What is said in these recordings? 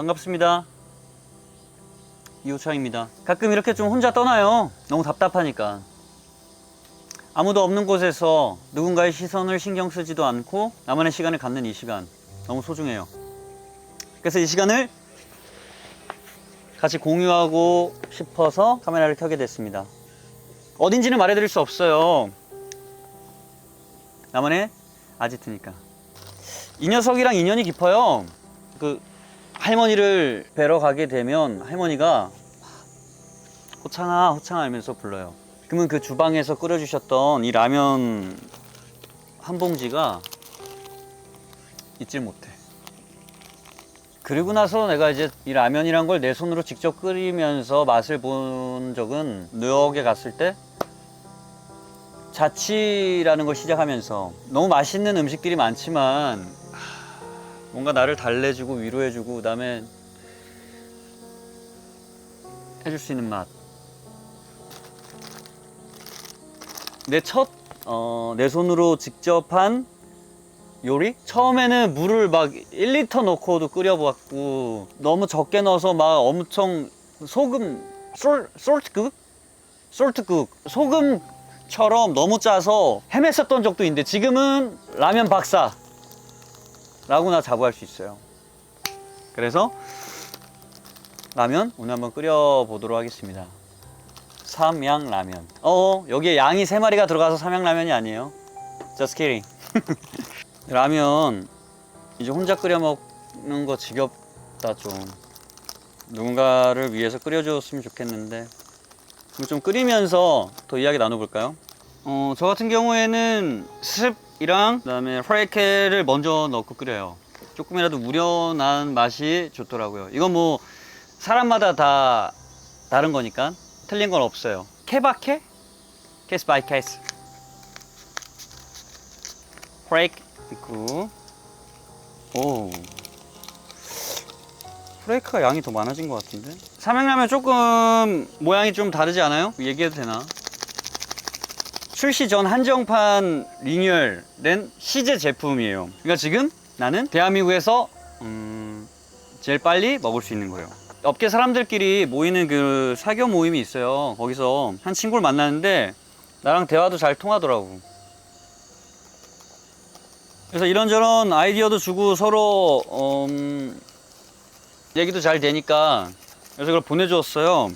반갑습니다. 이호창입니다. 가끔 이렇게 좀 혼자 떠나요. 너무 답답하니까. 아무도 없는 곳에서 누군가의 시선을 신경 쓰지도 않고 나만의 시간을 갖는 이 시간 너무 소중해요. 그래서 이 시간을 같이 공유하고 싶어서 카메라를 켜게 됐습니다. 어딘지는 말해드릴 수 없어요. 나만의 아지트니까. 이 녀석이랑 인연이 깊어요. 그 할머니를 뵈러 가게 되면 할머니가 호창아 호창아 하면서 불러요. 그러면 그 주방에서 끓여주셨던 이 라면 한 봉지가 잊질 못해. 그리고 나서 내가 이제 이 라면이란 걸 내 손으로 직접 끓이면서 맛을 본 적은 뉴욕에 갔을 때 자취라는 걸 시작하면서 너무 맛있는 음식들이 많지만 하, 뭔가 나를 달래주고 위로해주고 그다음에 해줄 수 있는 맛. 내 첫, 어, 내 손으로 직접 한 요리? 처음에는 물을 막 1리터 넣고도 끓여봤고 너무 적게 넣어서 막 엄청 소금, 솔, 솔트국? 솔트국. 소금처럼 너무 짜서 헤맸었던 적도 있는데 지금은 라면 박사. 라고나 자부할 수 있어요. 그래서 라면 오늘 한번 끓여 보도록 하겠습니다. 삼양 라면. 어, 여기에 양이 세 마리가 들어가서 삼양 라면이 아니에요. Just kidding. 라면 이제 혼자 끓여 먹는 거 지겹다 좀. 누군가를 위해서 끓여줬으면 좋겠는데. 좀 끓이면서 더 이야기 나눠볼까요? 어, 저 같은 경우에는 습 이랑 그다음에 프라이케를 먼저 넣고 끓여요. 조금이라도 우려난 맛이 좋더라고요. 이건 뭐 사람마다 다 다른 거니까 틀린 건 없어요. 케바케? 케이스 바이 케이스. 프레이크 있고. 오. 프레이크가 양이 더 많아진 것 같은데? 삼양라면 조금 모양이 좀 다르지 않아요? 얘기해도 되나? 출시 전 한정판 리뉴얼된 시제 제품이에요. 그러니까 지금 나는 대한민국에서 음, 제일 빨리 먹을 수 있는 거예요. 업계 사람들끼리 모이는 그 사교 모임이 있어요. 거기서 한 친구를 만났는데 나랑 대화도 잘 통하더라고. 그래서 이런저런 아이디어도 주고 서로 음, 얘기도 잘 되니까 그래서 그걸 보내주었어요.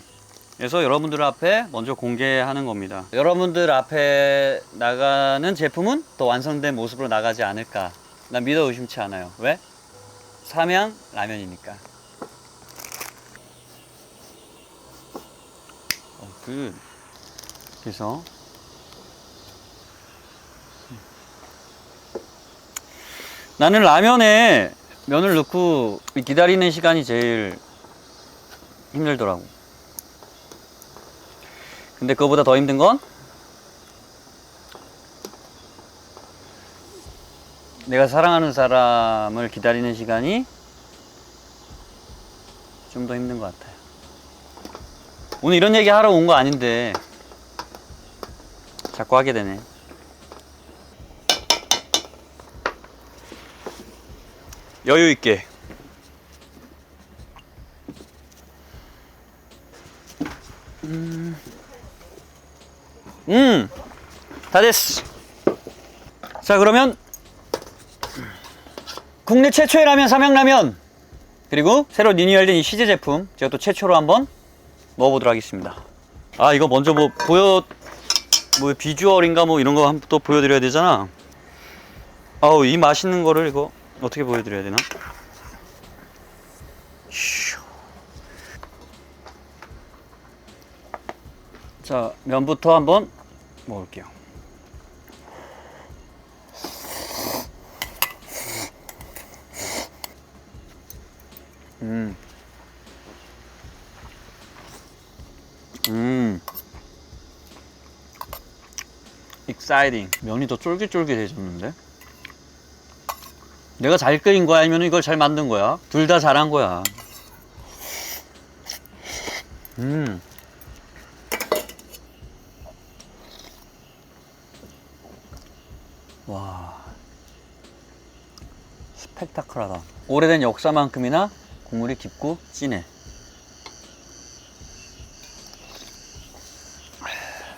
그래서 여러분들 앞에 먼저 공개하는 겁니다. 여러분들 앞에 나가는 제품은 더 완성된 모습으로 나가지 않을까. 난 믿어 의심치 않아요. 왜? 삼양 라면이니까. 어, 그 그래서 나는 라면에 면을 넣고 기다리는 시간이 제일 힘들더라고. 근데 그거보다 더 힘든 건 내가 사랑하는 사람을 기다리는 시간이 좀 더 힘든 것 같아요. 오늘 이런 얘기 하러 온 거 아닌데 자꾸 하게 되네. 여유 있게. 음, 다 됐어. 자, 그러면 국내 최초의 라면 삼양라면 그리고 새로 리뉴얼된 이 시제 제품 제가 또 최초로 한번 먹어보도록 하겠습니다. 아, 이거 먼저 뭐 보여 뭐 비주얼인가 뭐 이런 거 한번 또 보여드려야 되잖아. 아우, 이 맛있는 거를 이거 어떻게 보여드려야 되나? 자, 면부터 한번 먹을게요. 음. 음. 익사이딩. 면이 더 쫄깃쫄깃해졌는데? 내가 잘 끓인 거야? 아니면 이걸 잘 만든 거야? 둘 다 잘한 거야. 음. 와. 스펙타클하다. 오래된 역사만큼이나 국물이 깊고 진해.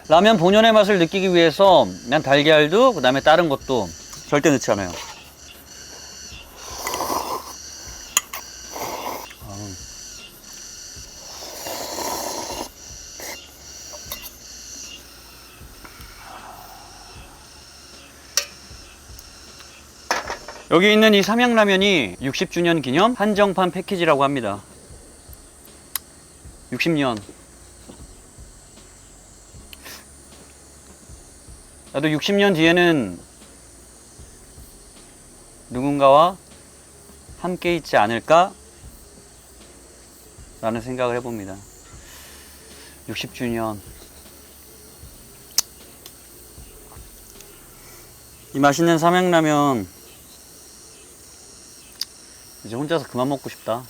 라면 본연의 맛을 느끼기 위해서 난 달걀도 그 다음에 다른 것도 절대 넣지 않아요. 여기 있는 이 삼양라면이 60주년 기념 한정판 패키지라고 합니다. 60년. 나도 60년 뒤에는 누군가와 함께 있지 않을까? 라는 생각을 해봅니다. 60주년. 이 맛있는 삼양라면 이제 혼자서 그만 먹고 싶다.